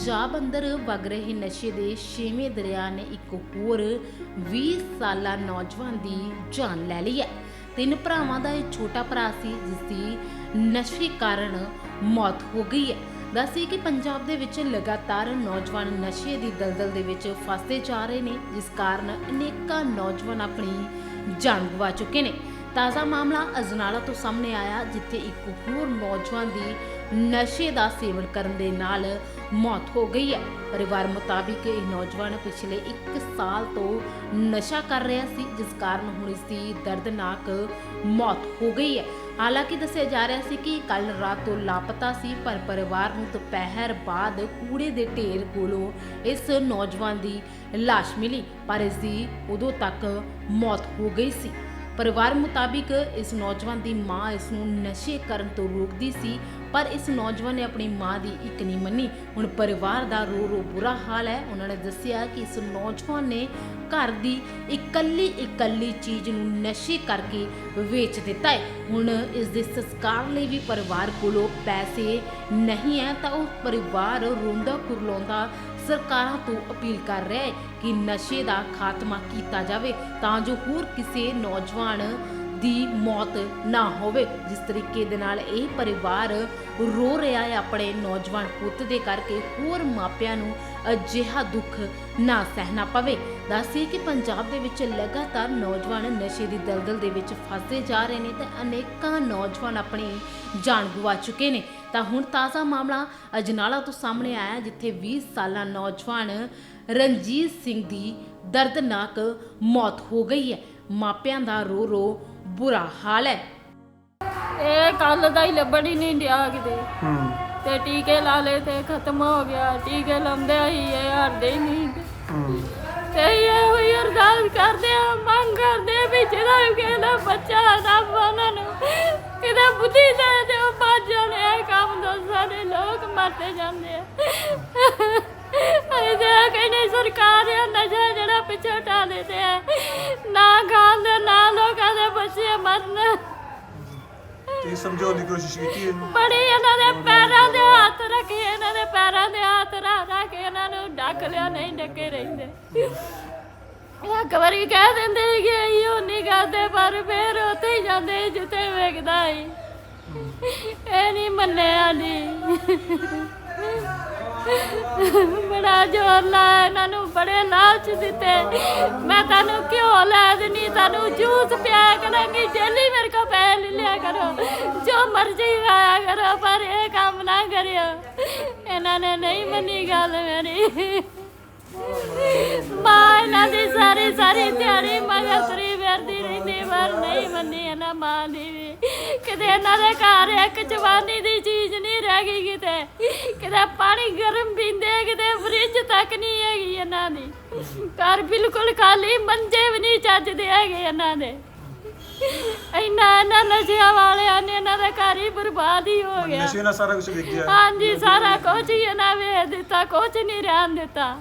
ਪੰਜਾਬ ਅੰਦਰ ਵਗ ਰਹੇ ਨਸ਼ੇ ਦੇ ਛੇਵੇਂ ਦਰਿਆ ਨੇ ਇੱਕ ਹੋਰ 20 ਸਾਲਾ ਨੌਜਵਾਨ ਦੀ ਜਾਨ ਲੈ ਲਈ ਹੈ। ਤਿੰਨ ਭਰਾਵਾਂ ਦਾ ਇਹ ਛੋਟਾ ਭਰਾ ਸੀ, ਜਿਸ ਦੀ ਨਸ਼ੇ ਕਾਰਨ ਮੌਤ ਹੋ ਗਈ ਹੈ। ਦੱਸੀ ਕਿ ਪੰਜਾਬ ਦੇ ਵਿੱਚ ਲਗਾਤਾਰ ਨੌਜਵਾਨ ਨਸ਼ੇ ਦੀ ਦਲਦਲ ਦੇ ਵਿੱਚ ਫਸਦੇ ਜਾ ਰਹੇ ਨੇ, ਜਿਸ ਕਾਰਨ ਅਨੇਕਾਂ ਨੌਜਵਾਨ ਆਪਣੀ ਜਾਨ ਗਵਾ ਚੁੱਕੇ ਨੇ। ਤਾਜ਼ਾ ਮਾਮਲਾ ਅਜਨਾਲਾ ਤੋਂ ਸਾਹਮਣੇ ਆਇਆ, ਜਿੱਥੇ ਇੱਕ ਹੋਰ ਨੌਜਵਾਨ ਦੀ ਨਸ਼ੇ ਦਾ ਸੇਵਨ ਕਰਨ ਦੇ ਨਾਲ ਮੌਤ ਹੋ ਗਈ ਹੈ। ਪਰਿਵਾਰ ਮੁਤਾਬਿਕ ਇਹ ਨੌਜਵਾਨ ਪਿਛਲੇ 1 ਸਾਲ ਤੋਂ ਨਸ਼ਾ ਕਰ ਰਿਹਾ ਸੀ, ਜਿਸ ਕਾਰਨ ਹੁਣ ਇਸ ਦੀ ਦਰਦਨਾਕ ਮੌਤ ਹੋ ਗਈ ਹੈ। ਹਾਲਾਂਕਿ ਦੱਸਿਆ ਜਾ ਰਿਹਾ ਸੀ ਕਿ ਕੱਲ ਰਾਤ ਤੋਂ ਲਾਪਤਾ ਸੀ, ਪਰ ਪਰਿਵਾਰ ਨੂੰ ਦੁਪਹਿਰ ਬਾਅਦ ਕੂੜੇ ਦੇ ਢੇਰ ਕੋਲੋਂ ਇਸ ਨੌਜਵਾਨ ਦੀ ਲਾਸ਼ ਮਿਲੀ, ਪਰ ਇਸ ਦੀ ਉਦੋਂ ਤੱਕ ਮੌਤ ਹੋ ਗਈ ਸੀ। ਪਰਿਵਾਰ ਮੁਤਾਬਿਕ ਇਸ ਨੌਜਵਾਨ ਦੀ ਮਾਂ ਇਸ ਨੂੰ ਨਸ਼ੇ ਕਰਨ ਤੋਂ ਰੋਕਦੀ ਸੀ। ਪਰ ਇਸ ਨੌਜਵਾਨ ਨੇ ਆਪਣੀ ਮਾਂ ਦੀ ਇੱਕ ਨਹੀਂ ਮੰਨੀ। ਹੁਣ ਪਰਿਵਾਰ ਦਾ ਰੋ ਰੋ ਬੁਰਾ ਹਾਲ ਹੈ। ਉਹਨਾਂ ਨੇ ਦੱਸਿਆ ਕਿ ਇਸ ਨੌਜਵਾਨ ਨੇ ਘਰ ਦੀ ਇਕੱਲੀ ਇਕੱਲੀ ਚੀਜ਼ ਨੂੰ ਨਸ਼ੇ ਕਰਕੇ ਵੇਚ ਦਿੱਤਾ ਹੈ। ਹੁਣ ਇਸ ਦੇ ਸੰਸਕਾਰ ਲਈ ਵੀ ਪਰਿਵਾਰ ਕੋਲੋਂ ਪੈਸੇ ਨਹੀਂ ਹੈ ਤਾਂ ਉਹ ਪਰਿਵਾਰ ਰੋਂਦਾ ਕੁਰਲਾਉਂਦਾ ਸਰਕਾਰਾਂ ਤੋਂ ਅਪੀਲ ਕਰ ਰਿਹਾ ਹੈ ਕਿ ਨਸ਼ੇ ਦਾ ਖਾਤਮਾ ਕੀਤਾ ਜਾਵੇ ਤਾਂ ਜੋ ਹੋਰ ਕਿਸੇ ਨੌਜਵਾਨ ਦੀ ਮੌਤ ਨਾ ਹੋਵੇ। ਜਿਸ ਤਰੀਕੇ ਦੇ ਨਾਲ ਇਹ ਪਰਿਵਾਰ ਰੋ ਰਿਹਾ ਹੈ ਆਪਣੇ ਨੌਜਵਾਨ ਪੁੱਤ ਦੇ ਕਰਕੇ, ਹੋਰ ਮਾਪਿਆਂ ਨੂੰ ਅਜਿਹਾ ਦੁੱਖ ਨਾ ਸਹਿਣਾ ਪਵੇ। ਦੱਸੀ ਕਿ ਪੰਜਾਬ ਦੇ ਵਿੱਚ ਲਗਾਤਾਰ ਨੌਜਵਾਨ ਨਸ਼ੇ ਦੀ ਦਲਦਲ ਦੇ ਵਿੱਚ ਫਸਦੇ ਜਾ ਰਹੇ ਨੇ ਤੇ ਅਨੇਕਾਂ ਨੌਜਵਾਨ ਆਪਣੀ ਜਾਨ ਗਵਾ ਚੁੱਕੇ ਨੇ। ਤਾਂ ਹੁਣ ਤਾਜ਼ਾ ਮਾਮਲਾ ਅਜਨਾਲਾ ਤੋਂ ਸਾਹਮਣੇ ਆਇਆ ਜਿੱਥੇ 20 ਸਾਲਾ ਨੌਜਵਾਨ ਰਣਜੀਤ ਸਿੰਘ ਦੀ ਦਰਦਨਾਕ ਮੌਤ ਹੋ ਗਈ ਹੈ। ਮਾਪਿਆਂ ਦਾ ਰੋ ਰੋ ਬੁਰਾ ਹਾਲ ਹੈ। ਇਹ ਕੱਲ ਦਾ ਹੀ ਲੱਭਣ ਹੀ ਨਹੀਂ ਡਿਆ ਕਿਤੇ। ਹੂੰ। ਤੇ ਟੀਕੇ ਲਾ ਲਏ ਤੇ ਖਤਮ ਹੋ ਗਿਆ। ਟੀਕੇ ਲਾਉਂਦੇ ਹੀ ਇਹ ਹਟਦੇ ਹੀ ਨਹੀਂ। ਹੂੰ। ਤੇ ਇਹ ਹੋਈ ਅਰਦਾਸ ਕਰਦੇ ਆ ਮੰਗ ਕਰਦੇ ਆ ਵੀ ਜਿਹੜਾ ਵੀ ਕਿਸੇ ਦਾ ਬੱਚਾ ਦਾ ਉਹਨਾਂ ਨੂੰ ਕਿਤੇ ਬੁੱਧੀ ਦੇ ਦੇ ਉਹ ਬਾਜ ਜਾਣੇ ਇਹ ਕੰਮ ਤੋਂ ਸਾਰੇ ਲੋਕ ਮਰਦੇ ਜਾਂਦੇ ਆ। ਕਹਿੰਦੇ ਸਰਕਾਰ ਇਹ ਨਸ਼ਾ ਜਿਹੜਾ ਪਿੱਛੇ ਹਟਾ ਦਿੰਦੇ ਆ। ਨਾ ਖਾਂਦੇ ਨਾ ਲੋਕਾਂ ਦੇ ਬੱਚੇ ਮਰਨ। ਤੇ ਸਮਝਾਉਣ ਦੀ ਕੋਸ਼ਿਸ਼ ਕੀਤੀ ਇਹਨੂੰ? ਬੜੀ ਇਹਨਾਂ ਦੇ ਪੈਰਾਂ ਦੇ ਹੱਥ ਰੱਖੇ ਇਹਨਾਂ ਦੇ ਪੈਰਾਂ ਦੇ ਹੱਥ ਰੱਖ ਰੱਖ ਕੇ ਇਹਨਾਂ ਨੂੰ ਡੱਕ ਲਿਆ ਨਹੀਂ ਡੱਕੇ ਰਹਿੰਦੇ। ਇੱਕ ਵਾਰੀ ਕਹਿ ਦਿੰਦੇ ਸੀ ਕਿ ਉਹ ਨਹੀਂ ਕਰਦੇ ਪਰ ਫੇਰ ਉੱਥੇ ਹੀ ਜਾਂਦੇ ਸੀ ਜਿੱਥੇ ਵੇਖਦਾ ਸੀ। ਇਹ ਨਹੀਂ ਮੰਨਿਆ ਨਹੀਂ ਬੜਾ ਜ਼ੋਰ ਲਾਇਆ ਇਹਨਾਂ ਨੂੰ, ਬੜੇ ਲਾਲਚ ਦਿੱਤੇ। ਮੈਂ ਤੁਹਾਨੂੰ ਘਿਓ ਲੈ ਦੇਣੀ ਤੁਹਾਨੂੰ ਜੂਸ ਪਿਆ ਕਰਾਂਗੀ ਡੇਲੀ ਮੇਰੇ ਕੋਲ ਪੈਸੇ ਲੈ ਲਿਆ ਕਰੋ। ਜੋ ਮਰਜ਼ੀ ਖਾਇਆ ਕਰੋ, ਪਰ ਇਹ ਕੰਮ ਨਾ ਕਰਿਓ। ਇਹਨਾਂ ਨੇ ਨਹੀਂ ਮੰਨੀ ਗੱਲ ਮੇਰੀ। ਮਾਂ ਮਾਂ ਦੀ ਕਿਤੇ ਇਹਨਾਂ ਦੇ ਘਰ ਇੱਕ ਜਵਾਨੀ ਦੀ ਚੀਜ਼ ਨਹੀਂ ਰਹਿ ਗਈ ਕਿਤੇ। ਕਿਤੇ ਪਾਣੀ ਗਰਮ ਪੀਂਦੇ ਕਿਤੇ ਫ੍ਰਿਜ ਤੱਕ ਨਹੀਂ ਹੈਗੀ ਇਹਨਾਂ ਦੀ। ਘਰ ਬਿਲਕੁਲ ਖਾਲੀ ਮੰਜੇ ਵੀ ਨਹੀਂ ਚੱਜਦੇ ਹੈਗੇ ਇਹਨਾਂ ਦੇ। ਇੰਨਾ ਇਹਨਾਂ ਨਸ਼ਿਆਂ ਵਾਲਿਆਂ ਨੇ ਇਹਨਾਂ ਦਾ ਘਰ ਹੀ ਬਰਬਾਦ ਹੀ ਹੋ ਗਿਆ। ਨਸ਼ੇ ਨਾਲ ਸਾਰਾ ਕੁਝ ਵਿਕ ਗਿਆ ਹਾਂਜੀ ਸਾਰਾ ਕੁਝ ਹੀ ਇਹਨਾਂ ਵੇਚ ਦਿੱਤਾ ਕੁਝ ਨਹੀਂ ਰਹਿਣ ਦਿੱਤਾ।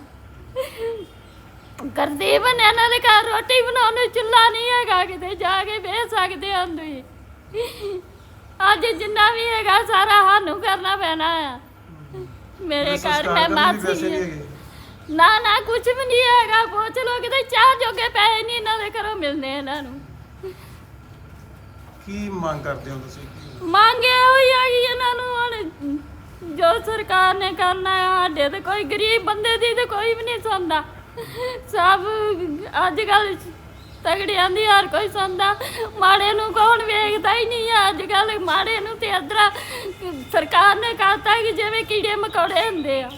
ਗੁਰਦੀਪ ਨੇ ਇਹਨਾਂ ਦੇ ਘਰ ਰੋਟੀ ਬਣਾਉਣ ਨੂੰ ਚੁੱਲ੍ਹਾ ਨਹੀਂ ਹੈਗਾ ਕਿਤੇ ਜਾ ਕੇ ਵੇਚ ਸਕਦੇ ਹਾਂ ਤੁਸੀਂ। ਅੱਜ ਜਿੰਨਾ ਵੀ ਹੈਗਾ ਸਾਰਾ ਸਾਨੂੰ ਕਰਨਾ ਪੈਣਾ ਆ। ਮੇਰੇ ਘਰ ਮੈਂ ਮਾਸੀ ਨਾ ਨਾ ਕੁਝ ਵੀ ਨਹੀਂ ਹੈਗਾ ਪੁੱਛ ਲੋ ਕਿਤੇ ਚਾਹ ਜੋਗੇ ਪੈਸੇ ਨਹੀਂ ਇਹਨਾਂ ਦੇ ਘਰੋਂ ਮਿਲਨੇ ਇਹਨਾਂ ਨੂੰ। ਕੀ ਮੰਗ ਕਰਦੇ ਹੋ ਤੁਸੀਂ? ਮੰਗੇ ਹੋਈ ਆ ਕਿ ਇਹਨਾਂ ਨੂੰ ਹੁਣ ਜੋ ਸਰਕਾਰ ਨੇ ਕਰਨਾ ਹੈ ਸਾਡੇ ਤੇ ਕੋਈ ਗਰੀਬ ਬੰਦੇ ਦੀ ਤੇ ਕੋਈ ਵੀ ਨਹੀਂ ਸੁਣਦਾ। ਸਭ ਅੱਜ ਕੱਲ ਤਗੜਿਆਂ ਦੀ ਹਰ ਕੋਈ ਸੁਣਦਾ। ਮਾੜੇ ਨੂੰ ਕੌਣ ਵੇਖਦਾ ਹੀ ਨਹੀਂ ਆ ਅੱਜ ਕੱਲ ਮਾੜੇ ਨੂੰ ਤੇ ਅਦਰਾ ਸਰਕਾਰ ਨੇ ਕਰਤਾ ਕਿ ਜਿਵੇਂ ਕੀੜੇ ਮਕੌੜੇ ਹੁੰਦੇ ਆ।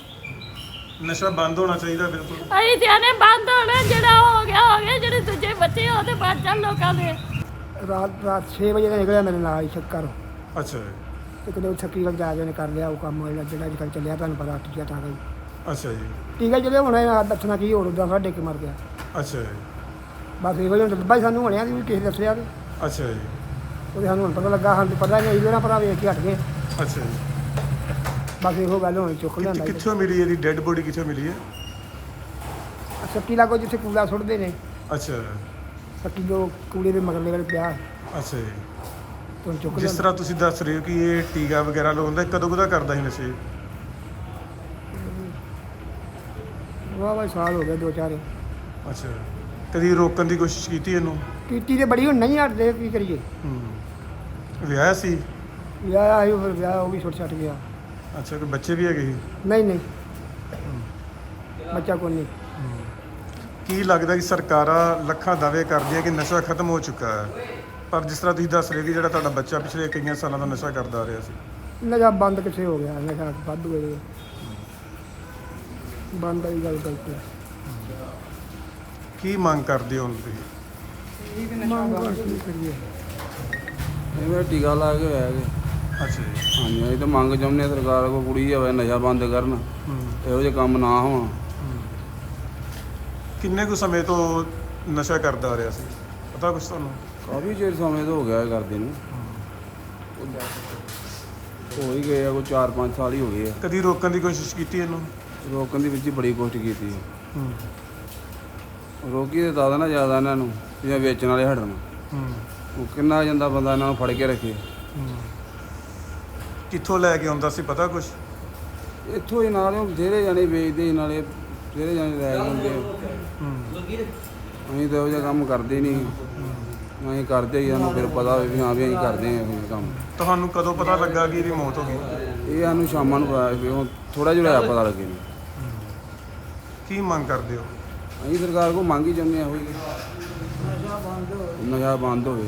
ਨਸ਼ਾ ਬੰਦ ਹੋਣਾ ਚਾਹੀਦਾ ਬਿਲਕੁਲ। ਅਸੀਂ ਤੇ ਆਨੇ ਬੰਦ ਹੋਣਾ ਜਿਹੜਾ ਹੋ ਗਿਆ ਹੋ ਗਿਆ ਜਿਹੜੇ ਦੂਜੇ ਬੱਚੇ ਉਹ ਤੇ ਬਚ ਜਾਣ ਲੋਕਾਂ ਦੇ। ਰਾਤ ਰਾਤ 6 ਵਜੇ ਦਾ ਨਿਕਲਿਆ ਮੇਰੇ ਨਾਲ ਹੀ ਚੱਕਰ ਅੱਛਾ। ਜੀ, ਤੇ ਕਿਤੇ ਉੱਥੇ ਕੀ ਜਾ ਕੇ ਉਹਨੇ ਕਰ ਲਿਆ ਉਹ ਕੰਮ ਜਿਹੜਾ ਜਿਹੜਾ ਅੱਜ ਕੱਲ੍ਹ ਚੱਲਿਆ ਤੁਹਾਨੂੰ ਪਤਾ ਟੀਕਾ ਟਾਕਾ ਹੀ ਅੱਛਾ ਜੀ। ਟੀਕਾ ਜਿਹੜੇ ਹੁਣ ਇਹ ਦੱਸਣਾ ਕੀ ਹੋਰ ਉਦਾਂ ਸਾਡੇ ਕੇ ਮਰ ਗਿਆ। ਅੱਛਾ ਜੀ। ਬਸ ਇਹੋ ਜਿਹਾ ਲੱਭਾ ਹੀ ਸਾਨੂੰ ਹੋਣਿਆ ਵੀ ਕਿਸੇ ਦੱਸਿਆ ਵੀ। ਅੱਛਾ ਜੀ। ਉਹਦੇ ਸਾਨੂੰ ਹੁਣ ਪਤਾ ਲੱਗਾ ਸਾਨੂੰ ਪਤਾ ਨਹੀਂ ਇਹਦੇ ਨਾਲ ਪਤਾ ਵੇਖ ਕੇ ਹਟ ਗਏ। ਅੱਛਾ ਜੀ। ਬਸ ਇਹੋ ਗੱਲ ਹੁਣ ਚੁੱਕ ਲਿਆਂਦਾ ਕਿੱਥੇ- ਕਿੱਥੋਂ ਮਿਲੀ ਇਹਦੀ ਡੈੱਡ ਬੋਡੀ ਕਿੱਥੋਂ ਮਿਲੀ ਹੈ? ਸੱਕੀ ਲਾਗੋ ਜਿੱਥੇ ਕੂੜਾ ਸੁੱਟਦੇ ਨੇ। ਅੱਛਾ। ਸੱਕੀ ਜੋ ਕੂੜੇ ਦੇ ਮਗਰਲੇ ਵਾਲੇ ਪਿਆ। ਅੱਛਾ ਜੀ। ਤੇ ਹੁਣ ਚੁੱਕ ਜਿਸ ਲਿਆਂਦਾ ਤਰ੍ਹਾਂ ਤੁਸੀਂ ਦੱਸ ਰਹੇ ਹੋ ਕਿ ਇਹ ਟੀਕਾ ਵਗੈਰਾ ਲਗਾਉਂਦਾ ਕਦੋਂ ਕਦਾ ਕਰਦਾ ਸੀ ਨਸ਼ੇ? ਵਾਹ ਵਾਹ ਸਾਲ ਹੋ ਗਏ ਦੋ ਚਾਰ। ਅੱਛਾ। ਕਦੀ ਰੋਕਣ ਦੀ ਕੋਸ਼ਿਸ਼ ਕੀਤੀ ਇਹਨੂੰ? ਕੀਤੀ ਤੇ ਬੜੀ ਹੁਣ ਨਹੀਂ ਹਟਦੇ ਕੀ ਕਰੀਏ? ਹੂੰ। ਵਿਆਹ ਸੀ? ਵਿਆਹ ਆਈ ਫਿਰ ਵਿਆਹ ਉਹ ਵੀ ਛੁੱਟ ਛੱਟ ਗਿਆ। ਅੱਛਾ ਕੋਈ ਬੱਚੇ ਵੀ ਹੈਗੇ ਸੀ? ਨਹੀਂ ਨਹੀਂ। ਬੱਚਾ ਕੋਈ ਨਹੀਂ। ਕੀ ਲੱਗਦਾ ਕਿ ਸਰਕਾਰਾਂ ਲੱਖਾਂ ਦਾਅਵੇ ਕਰਦੀਆਂ ਕਿ ਨਸ਼ਾ ਖਤਮ ਹੋ ਚੁੱਕਾ ਹੈ? ਪਰ ਜਿਸ ਤਰ੍ਹਾਂ ਤੁਸੀਂ ਦੱਸ ਰਹੇ ਕਿ ਜਿਹੜਾ ਤੁਹਾਡਾ ਬੱਚਾ ਪਿਛਲੇ ਕਈਆਂ ਸਾਲਾਂ ਤੋਂ ਨਸ਼ਾ ਕਰਦਾ ਆ ਰਿਹਾ ਸੀ। ਨਸ਼ਾ ਬੰਦ ਕਿੱਥੇ ਹੋ ਗਿਆ? ਨਸ਼ਾ ਵੱਧ ਹੋਏ ਬੰਦ ਵਾਲੀ ਗੱਲ ਗਲਤ ਹੈ ਕੀ ਮੰਗ ਕਰਦੇ ਹੋ ਹੁਣ ਤੁਸੀਂ? ਮੰਗ ਕੀ ਕਰੀਏ? ਇਹ ਮੇਰਾ ਟੀਕਾ ਲਾ ਕੇ ਹੋਇਆ ਕਿ ਅੱਛਾ ਜੀ। ਹਾਂਜੀ ਅਸੀਂ ਤਾਂ ਮੰਗ ਚਾਹੁੰਦੇ ਹਾਂ ਸਰਕਾਰ ਕੋ ਕੁੜੀ ਹੋਵੇ ਨਸ਼ਾ ਬੰਦ ਕਰਨ ਹੂੰ। ਇਹੋ ਜਿਹੇ ਕੰਮ ਨਾ ਹੋਣ। ਕਿੰਨੇ ਕੁ ਸਮੇਂ ਤੋਂ ਨਸ਼ਾ ਕਰਦਾ ਆ ਰਿਹਾ ਸੀ? ਪਤਾ ਕੁਛ ਤੁਹਾਨੂੰ? ਕਾਫੀ ਚਿਰ ਸਮੇਂ ਤੋਂ ਹੋ ਗਿਆ ਇਹ ਕਰਦੇ ਨੂੰ। ਹੋ। ਹੀ ਗਏ ਆ ਕੋਈ 4-5 ਸਾਲ ਹੀ ਹੋ ਗਏ ਆ। ਕਦੀ ਰੋਕਣ ਦੀ ਕੋਸ਼ਿਸ਼ ਕੀਤੀ ਇਹਨੂੰ? ਰੋਕਣ ਦੀ ਵਿੱਚ ਹੀ ਬੜੀ ਕੋਸ਼ਿਸ਼ ਕੀਤੀ ਹੂੰ। ਰੋਕੀ ਤੇ ਦਾਦਾ ਨਾ ਜ਼ਿਆਦਾ ਇਹਨਾਂ ਨੂੰ ਜਿਵੇਂ ਵੇਚਣ ਵਾਲੇ ਹਟਣ ਹੂੰ। ਉਹ ਕਿੰਨਾ ਜਾਂਦਾ ਬੰਦਾ ਇਹਨਾਂ ਨੂੰ ਫੜ ਕੇ ਰੱਖੇ। ਹੂੰ। ਕਿੱਥੋਂ ਲੈ ਕੇ ਆਉਂਦਾ ਸੀ ਪਤਾ ਕੁਛ? ਇੱਥੋਂ ਹੀ ਨਾਲੇ ਬਥੇਰੇ ਜਾਣੇ ਵੇਚਦੇ ਸੀ ਨਾਲੇ ਬਥੇਰੇ ਜਾਣੇ ਲੈ ਜਾਂਦੇ ਹੂੰ। ਅਸੀਂ ਤਾਂ ਇਹੋ ਜਿਹਾ ਕੰਮ ਕਰਦੇ ਨਹੀਂ ਅਸੀਂ ਕਰਦੇ ਹੀ ਸਾਨੂੰ ਫਿਰ ਪਤਾ ਹੋਵੇ ਵੀ ਹਾਂ ਵੀ ਅਸੀਂ ਕਰਦੇ ਹਾਂ ਇਹ ਕੰਮ। ਤੁਹਾਨੂੰ ਕਦੋਂ ਪਤਾ ਲੱਗਾ ਕਿ ਇਹਦੀ ਮੌਤ ਹੋ ਗਈ? ਇਹ ਸਾਨੂੰ ਸ਼ਾਮਾਂ ਨੂੰ ਪਤਾ ਵੀ ਉਹ ਥੋੜਾ ਜਿਹਾ ਹੋਇਆ ਪਤਾ ਲੱਗੇ। ਕੀ ਮੰਗ ਕਰਦੇ ਹੋ? ਅਸੀਂ ਸਰਕਾਰ ਕੋਲ ਮੰਗ ਹੀ ਚਾਹੁੰਦੇ ਹਾਂ ਹੋਈ ਨਸ਼ਾ ਬੰਦ ਹੋਵੇ।